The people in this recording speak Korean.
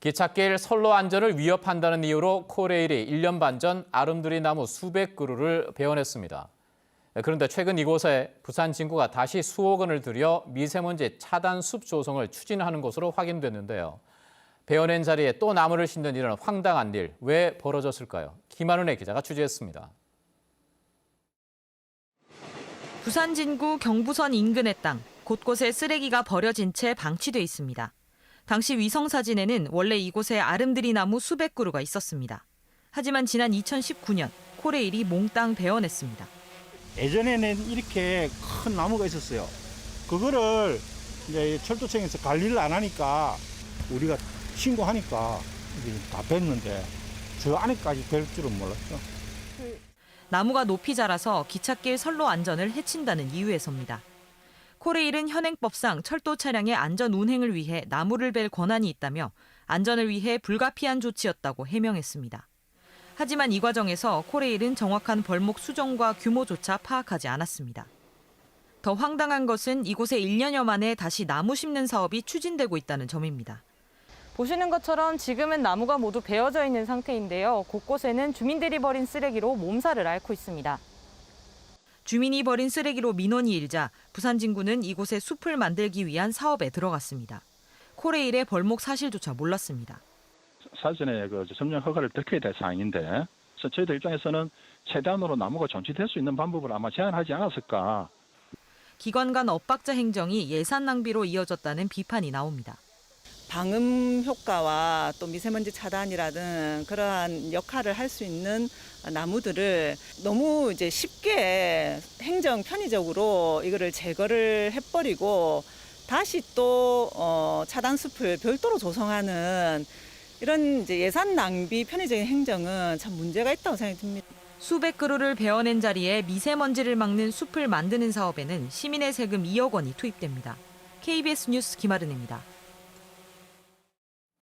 기찻길 선로 안전을 위협한다는 이유로 코레일이 1년 반 전 아름드리 나무 수백 그루를 베어냈습니다. 그런데 최근 이곳에 부산 진구가 다시 수억 원을 들여 미세먼지 차단 숲 조성을 추진하는 것으로 확인됐는데요. 베어낸 자리에 또 나무를 심는 이런 황당한 일 왜 벌어졌을까요? 김한은의 기자가 취재했습니다. 부산 진구 경부선 인근의 땅 곳곳에 쓰레기가 버려진 채 방치돼 있습니다. 당시 위성 사진에는 원래 이곳에 아름드리 나무 수백 그루가 있었습니다. 하지만 지난 2019년 코레일이 몽땅 베어냈습니다. 예전에는 이렇게 큰 나무가 있었어요. 그거를 이제 철도청에서 관리를 안 하니까 우리가 신고하니까 이제 다 뺐는데 저 안에까지 될 줄은 몰랐죠. 나무가 높이 자라서 기찻길 선로 안전을 해친다는 이유에서입니다. 코레일은 현행법상 철도 차량의 안전 운행을 위해 나무를 벨 권한이 있다며 안전을 위해 불가피한 조치였다고 해명했습니다. 하지만 이 과정에서 코레일은 정확한 벌목 수정과 규모조차 파악하지 않았습니다. 더 황당한 것은 이곳에 1년여 만에 다시 나무 심는 사업이 추진되고 있다는 점입니다. 보시는 것처럼 지금은 나무가 모두 베어져 있는 상태인데요. 곳곳에는 주민들이 버린 쓰레기로 몸살을 앓고 있습니다. 주민이 버린 쓰레기로 민원이 일자 부산 진구는 이곳에 숲을 만들기 위한 사업에 들어갔습니다. 코레일의 벌목 사실조차 몰랐습니다. 사전에 그 점령 허가를 득해야 될 사항인데 저희들 입장에서는 최대한으로 나무가 존치될 수 있는 방법을 아마 제안하지 않았을까 기관 간 엇박자 행정이 예산 낭비로 이어졌다는 비판이 나옵니다. 방음 효과와 또 미세먼지 차단이라든 그러한 역할을 할 수 있는 나무들을 너무 이제 쉽게 행정 편의적으로 이거를 제거를 해버리고 다시 또 어, 차단 숲을 별도로 조성하는 이런 이제 예산 낭비 편의적인 행정은 참 문제가 있다고 생각이 듭니다. 수백 그루를 베어낸 자리에 미세먼지를 막는 숲을 만드는 사업에는 시민의 세금 2억 원이 투입됩니다. KBS 뉴스 김아른입니다.